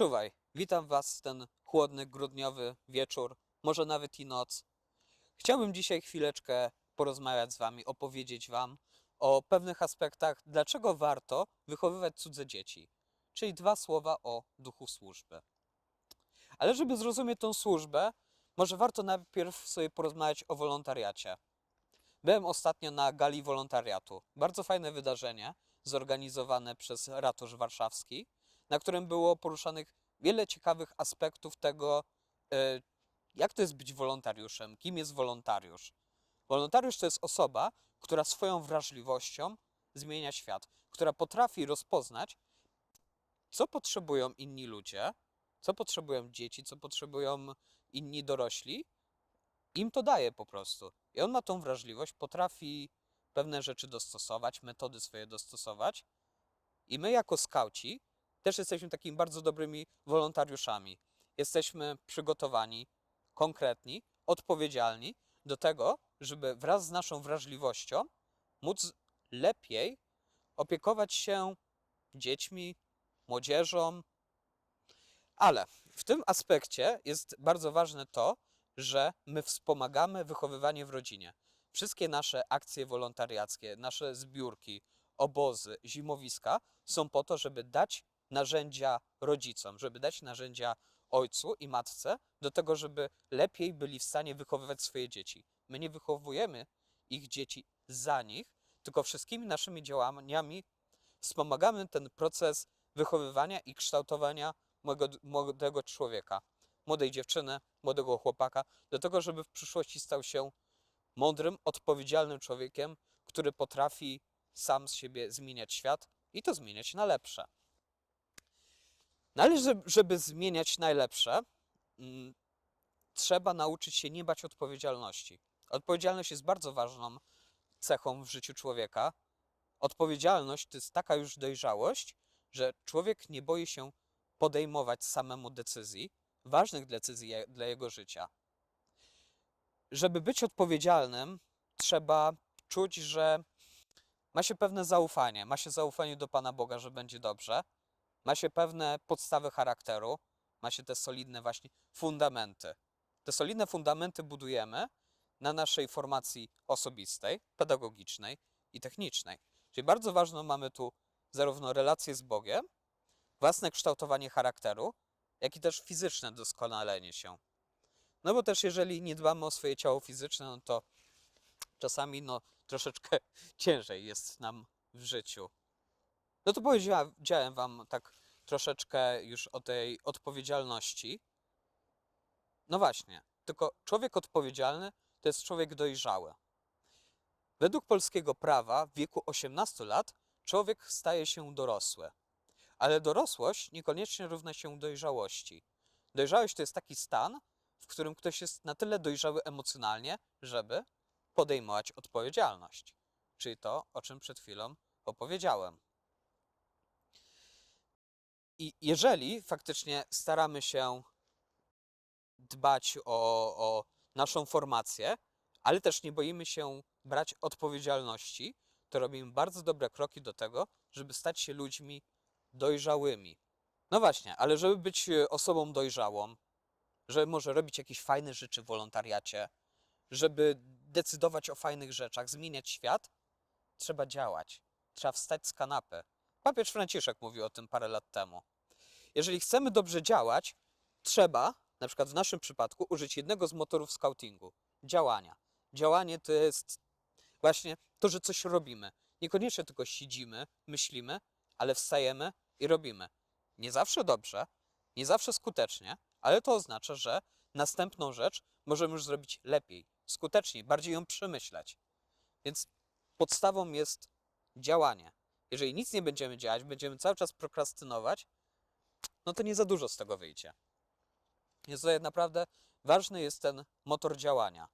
Czuwaj, witam Was w ten chłodny, grudniowy wieczór, może nawet i noc. Chciałbym dzisiaj chwileczkę porozmawiać z Wami, opowiedzieć Wam o pewnych aspektach, dlaczego warto wychowywać cudze dzieci. Czyli dwa słowa o duchu służby. Ale żeby zrozumieć tą służbę, może warto najpierw sobie porozmawiać o wolontariacie. Byłem ostatnio na gali wolontariatu. Bardzo fajne wydarzenie zorganizowane przez Ratusz Warszawski, na którym było poruszanych wiele ciekawych aspektów tego, e, jak to jest być wolontariuszem, kim jest wolontariusz. Wolontariusz to jest osoba, która swoją wrażliwością zmienia świat, która potrafi rozpoznać, co potrzebują inni ludzie, co potrzebują dzieci, co potrzebują inni dorośli, im to daje po prostu. I on ma tą wrażliwość, potrafi pewne rzeczy dostosować, metody swoje dostosować. I my, jako skauci, też jesteśmy takimi bardzo dobrymi wolontariuszami. Jesteśmy przygotowani, konkretni, odpowiedzialni do tego, żeby wraz z naszą wrażliwością móc lepiej opiekować się dziećmi, młodzieżą. Ale w tym aspekcie jest bardzo ważne to, że my wspomagamy wychowywanie w rodzinie. Wszystkie nasze akcje wolontariackie, nasze zbiórki, obozy, zimowiska są po to, żeby dać narzędzia rodzicom, żeby dać narzędzia ojcu i matce do tego, żeby lepiej byli w stanie wychowywać swoje dzieci. My nie wychowujemy ich dzieci za nich, tylko wszystkimi naszymi działaniami wspomagamy ten proces wychowywania i kształtowania młodego, człowieka, młodej dziewczyny, młodego chłopaka, do tego, żeby w przyszłości stał się mądrym, odpowiedzialnym człowiekiem, który potrafi sam z siebie zmieniać świat i to zmieniać na lepsze. No ale żeby, żeby zmieniać najlepsze, mm, trzeba nauczyć się nie bać odpowiedzialności. Odpowiedzialność jest bardzo ważną cechą w życiu człowieka. Odpowiedzialność to jest taka już dojrzałość, że człowiek nie boi się podejmować samemu decyzji, ważnych decyzji dla jego życia. Żeby być odpowiedzialnym, trzeba czuć, że ma się pewne zaufanie, ma się zaufanie do Pana Boga, że będzie dobrze, ma się pewne podstawy charakteru, ma się te solidne właśnie fundamenty. Te solidne fundamenty budujemy na naszej formacji osobistej, pedagogicznej i technicznej. Czyli bardzo ważną mamy tu zarówno relacje z Bogiem, własne kształtowanie charakteru, jak i też fizyczne doskonalenie się. No bo też jeżeli nie dbamy o swoje ciało fizyczne, no to czasami no troszeczkę ciężej jest nam w życiu. No to powiedziałem wam tak troszeczkę już o tej odpowiedzialności. No właśnie, tylko człowiek odpowiedzialny to jest człowiek dojrzały. Według polskiego prawa w wieku 18 lat człowiek staje się dorosły. Ale dorosłość niekoniecznie równa się dojrzałości. Dojrzałość to jest taki stan, w którym ktoś jest na tyle dojrzały emocjonalnie, żeby podejmować odpowiedzialność. Czyli to, o czym przed chwilą opowiedziałem. I jeżeli faktycznie staramy się dbać o, o naszą formację, ale też nie boimy się brać odpowiedzialności, to robimy bardzo dobre kroki do tego, żeby stać się ludźmi dojrzałymi. No właśnie, ale żeby być e, osobą dojrzałą, żeby może robić jakieś fajne rzeczy w wolontariacie, żeby decydować o fajnych rzeczach, zmieniać świat, trzeba działać. Trzeba wstać z kanapy. Papież Franciszek mówił o tym parę lat temu. Jeżeli chcemy dobrze działać, trzeba, na przykład w naszym przypadku, użyć jednego z motorów scoutingu działania. Działanie to jest właśnie to, że coś robimy. Niekoniecznie tylko siedzimy, myślimy, ale wstajemy i robimy. Nie zawsze dobrze, nie zawsze skutecznie, ale to oznacza, że następną rzecz możemy już zrobić lepiej, skuteczniej, bardziej ją przemyśleć. Więc podstawą jest działanie. Jeżeli nic nie będziemy działać, będziemy cały czas prokrastynować, no to nie za dużo z tego wyjdzie. Więc tutaj naprawdę ważny jest ten motor działania.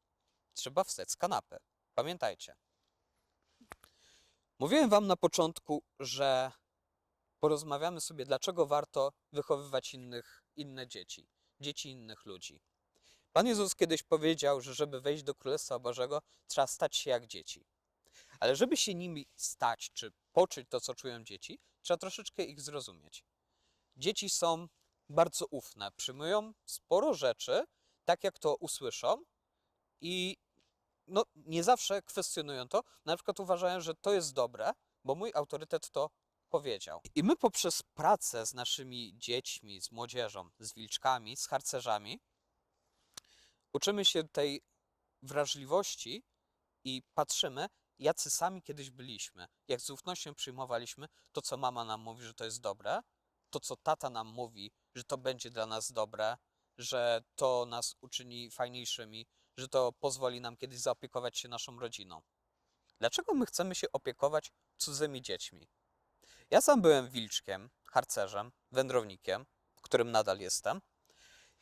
Trzeba wstać z kanapy. Pamiętajcie. Mówiłem Wam na początku, że porozmawiamy sobie, dlaczego warto wychowywać innych, inne dzieci, dzieci innych ludzi. Pan Jezus kiedyś powiedział, że żeby wejść do Królestwa Bożego, trzeba stać się jak dzieci. Ale żeby się nimi stać, czy poczuć to, co czują dzieci, trzeba troszeczkę ich zrozumieć. Dzieci są bardzo ufne, przyjmują sporo rzeczy, tak jak to usłyszą i no, nie zawsze kwestionują to. Na przykład uważają, że to jest dobre, bo mój autorytet to powiedział. I my poprzez pracę z naszymi dziećmi, z młodzieżą, z wilczkami, z harcerzami, uczymy się tej wrażliwości i patrzymy, jacy sami kiedyś byliśmy. Jak z ufnością przyjmowaliśmy to, co mama nam mówi, że to jest dobre, to, co tata nam mówi, że to będzie dla nas dobre, że to nas uczyni fajniejszymi, że to pozwoli nam kiedyś zaopiekować się naszą rodziną. Dlaczego my chcemy się opiekować cudzymi dziećmi? Ja sam byłem wilczkiem, harcerzem, wędrownikiem, którym nadal jestem.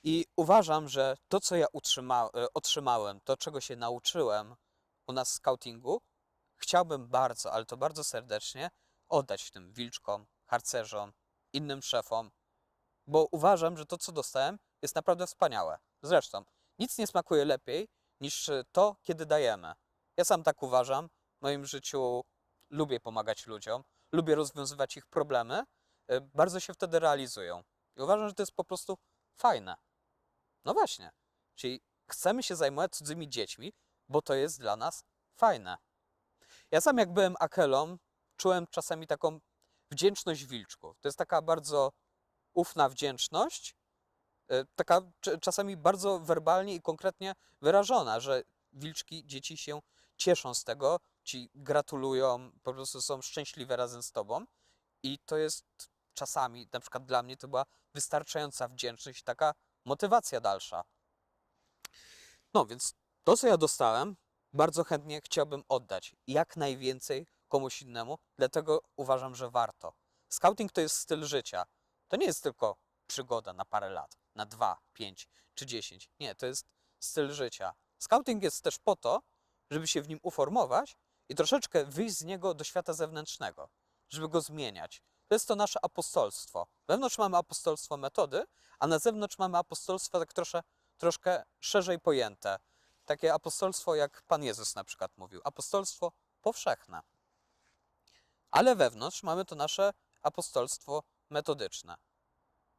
I uważam, że to, co ja e, otrzymałem, to, czego się nauczyłem u nas w scoutingu, chciałbym bardzo, ale to bardzo serdecznie oddać tym wilczkom, harcerzom, innym szefom, bo uważam, że to, co dostałem, jest naprawdę wspaniałe. Zresztą, nic nie smakuje lepiej niż to, kiedy dajemy. Ja sam tak uważam. W moim życiu lubię pomagać ludziom, lubię rozwiązywać ich problemy, e, bardzo się wtedy realizują. I uważam, że to jest po prostu fajne. No właśnie, czyli chcemy się zajmować cudzymi dziećmi, bo to jest dla nas fajne. Ja sam jak byłem akelą, czułem czasami taką wdzięczność wilczków. To jest taka bardzo ufna wdzięczność, e, taka cz- czasami bardzo werbalnie i konkretnie wyrażona, że wilczki, dzieci się cieszą z tego, ci gratulują, po prostu są szczęśliwe razem z tobą. I to jest czasami, na przykład dla mnie, to była wystarczająca wdzięczność, taka motywacja dalsza. No więc to, co ja dostałem, bardzo chętnie chciałbym oddać jak najwięcej komuś innemu, dlatego uważam, że warto. Scouting to jest styl życia. To nie jest tylko przygoda na parę lat, na dwa, pięć czy dziesięć. Nie, to jest styl życia. Scouting jest też po to, żeby się w nim uformować i troszeczkę wyjść z niego do świata zewnętrznego, żeby go zmieniać. To jest to nasze apostolstwo. Wewnątrz mamy apostolstwo metody, a na zewnątrz mamy apostolstwo tak trosze, troszkę szerzej pojęte. Takie apostolstwo, jak Pan Jezus na przykład mówił, apostolstwo powszechne. Ale wewnątrz mamy to nasze apostolstwo metodyczne.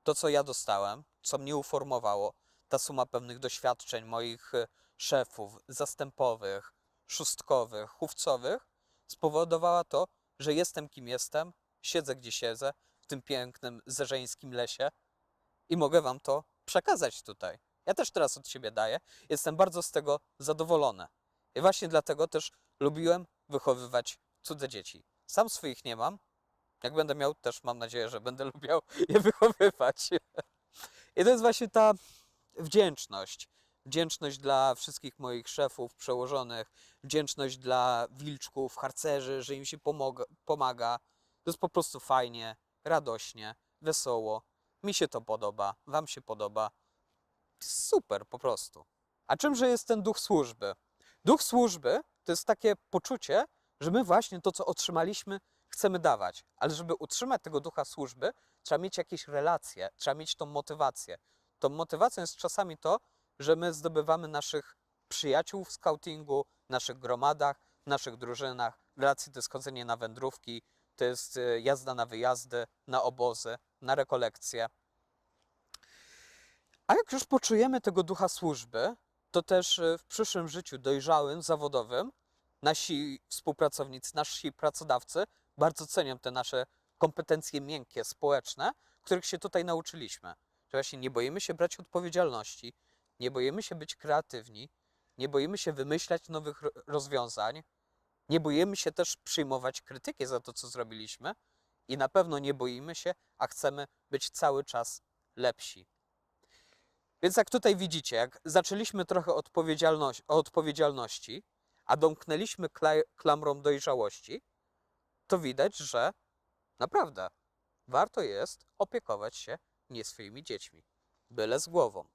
To, co ja dostałem, co mnie uformowało, ta suma pewnych doświadczeń moich y, szefów, zastępowych, szóstkowych, chówcowych, spowodowała to, że jestem kim jestem, siedzę gdzie siedzę, w tym pięknym zerzeńskim lesie i mogę Wam to przekazać tutaj. Ja też teraz od siebie daję. Jestem bardzo z tego zadowolony. I właśnie dlatego też lubiłem wychowywać cudze dzieci. Sam swoich nie mam. Jak będę miał, też mam nadzieję, że będę lubiał je wychowywać. I to jest właśnie ta wdzięczność. Wdzięczność dla wszystkich moich szefów, przełożonych, wdzięczność dla wilczków, harcerzy, że im się pomaga. pomaga. To jest po prostu fajnie, radośnie, wesoło. Mi się to podoba, Wam się podoba. Super po prostu. A czymże jest ten duch służby? Duch służby to jest takie poczucie, że my właśnie to, co otrzymaliśmy, chcemy dawać. Ale żeby utrzymać tego ducha służby, trzeba mieć jakieś relacje, trzeba mieć tą motywację. Tą motywacją jest czasami to, że my zdobywamy naszych przyjaciół w scoutingu, naszych gromadach, naszych drużynach. Relacje to jest chodzenie na wędrówki, to jest y, jazda na wyjazdy, na obozy, na rekolekcje. A jak już poczujemy tego ducha służby, to też y, w przyszłym życiu dojrzałym, zawodowym, nasi współpracownicy, nasi pracodawcy bardzo cenią te nasze kompetencje miękkie, społeczne, których się tutaj nauczyliśmy. Że właśnie nie boimy się brać odpowiedzialności, nie boimy się być kreatywni, nie boimy się wymyślać nowych ro- rozwiązań, nie boimy się też przyjmować krytyki za to, co zrobiliśmy i na pewno nie boimy się, a chcemy być cały czas lepsi. Więc jak tutaj widzicie, jak zaczęliśmy trochę odpowiedzialność, o odpowiedzialności, a domknęliśmy kla- klamrą dojrzałości, to widać, że naprawdę warto jest opiekować się nie swoimi dziećmi, byle z głową.